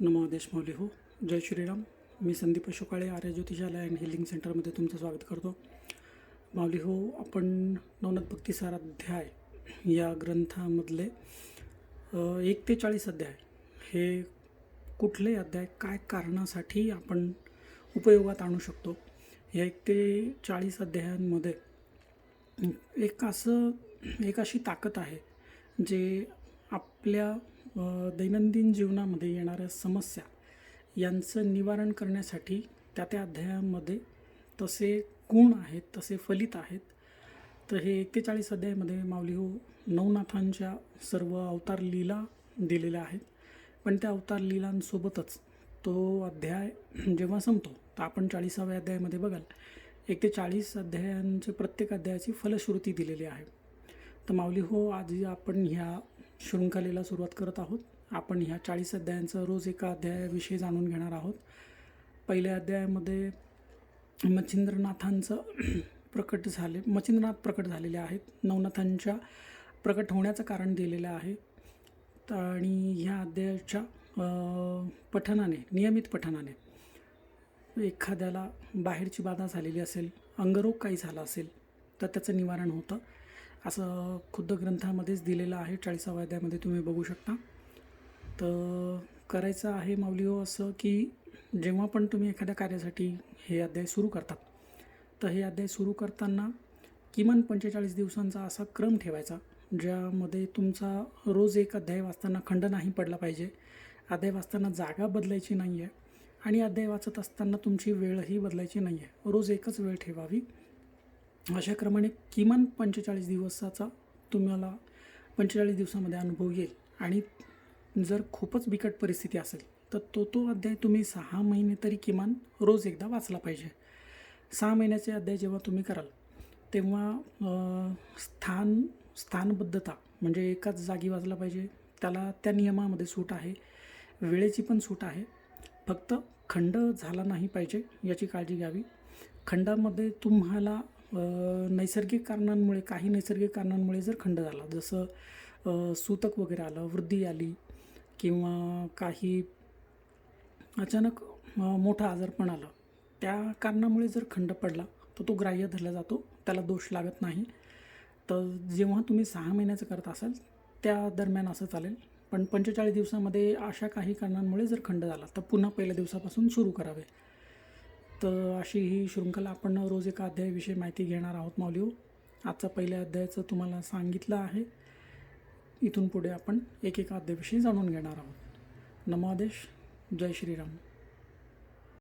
नमो देशमौली हो जय श्रीराम. मी संदीप अशोकाळे आर्य ज्योतिषालय अँड हिलिंग सेंटरमध्ये तुमचं स्वागत करतो. माऊली हो आपण नवनाथ भक्तिसार अध्याय या ग्रंथामधले एक ते चाळीस अध्याय. हे कुठले अध्याय? काय कारणासाठी आपण उपयोगात आणू शकतो? या एक ते चाळीस अध्यायांमध्ये एक असं एक अशी ताकद आहे जे आपल्या दैनंदिन जीवनामध्ये येणाऱ्या समस्या यांचं निवारण करण्यासाठी त्या त्या अध्यायामध्ये तसे गुण आहेत तसे फलित आहेत. तर हे एक्केचाळीस अध्यायामध्ये माऊली हो नवनाथांच्या सर्व अवतार लीला दिलेल्या आहेत. पण त्या अवतार लीलांसोबतच तो अध्याय जेव्हा संपतो तर आपण चाळीसाव्या अध्यायामध्ये बघाल एक ते चाळीस अध्यायांचे प्रत्येक अध्यायाची फलश्रुती दिलेली आहे. तर माऊली हो आज आपण ह्या शृंखलेला सुरुवात करत आहोत. आपण ह्या चाळीस अध्यायांचं रोज एका अध्यायाविषयी जाणून घेणार आहोत. पहिल्या अध्यायामध्ये मच्छिंद्रनाथांचं प्रकट झाले मच्छिंद्रनाथ प्रकट झालेले आहेत. नवनाथांच्या प्रकट होण्याचं कारण दिलेलं आहे. आणि ह्या अध्यायाच्या पठनाने नियमित पठनाने एखाद्याला बाहेरची बाधा झालेली असेल अंगरोग काही झाला असेल तर त्याचं निवारण होतं. असं खुद्द ग्रंथामध्येच दिलेलं आहे. चाळीसाव्या अध्यायामध्ये तुम्ही बघू शकता. तर करायचं आहे माऊली हो असं की जेव्हा पण तुम्ही एखाद्या कार्यासाठी हे अध्याय सुरू करतात तर हे अध्याय सुरू करताना किमान पंचेचाळीस दिवसांचा असा क्रम ठेवायचा ज्यामध्ये तुमचा रोज एक अध्याय वाचताना खंड नाही पडला पाहिजे अध्याय वाचताना जागा बदलायची नाही आहे आणि अध्याय वाचत असताना तुमची वेळही बदलायची नाही आहे रोज एकच वेळ ठेवावी. अशा क्रमाने किमान पंचेचाळीस दिवसाचा तुम्हाला पंचेचाळीस दिवसामध्ये अनुभव येईल. आणि जर खूपच बिकट परिस्थिती असेल तर तो तो अध्याय तुम्ही सहा महिने तरी किमान रोज एकदा वाचला पाहिजे. सहा महिन्याचे अध्याय जेव्हा तुम्ही कराल तेव्हा स्थान स्थानबद्धता म्हणजे एकाच जागी वाजला पाहिजे. त्याला त्या नियमामध्ये सूट आहे. वेळेची पण सूट आहे. फक्त खंड झाला नाही पाहिजे याची काळजी घ्यावी. खंडामध्ये तुम्हाला नैसर्गिक कारणांमुळे काही नैसर्गिक कारणांमुळे जर खंड झाला जसं सूतक वगैरे आलं वृद्धी आली किंवा काही अचानक मोठा मोठं आजारपण आलं त्या कारणामुळे जर खंड पडला तर तो ग्राह्य धरला जातो त्याला दोष लागत नाही. तर जेव्हा तुम्ही सहा महिन्याचं करत असाल त्या दरम्यान असं चालेल. पण पंचेचाळीस दिवसामध्ये अशा काही कारणांमुळे जर खंड झाला तर पुन्हा पहिल्या दिवसापासून सुरू करावे. तर अशी ही शृंखला आपण रोज एका अध्यायाविषयी माहिती घेणार आहोत माऊलीव आजचा पहिल्या अध्यायाचं तुम्हाला सांगितलं आहे. इथून पुढे आपण एकेका अध्यायाविषयी जाणून घेणार आहोत. नमो आदेश. जय श्रीराम.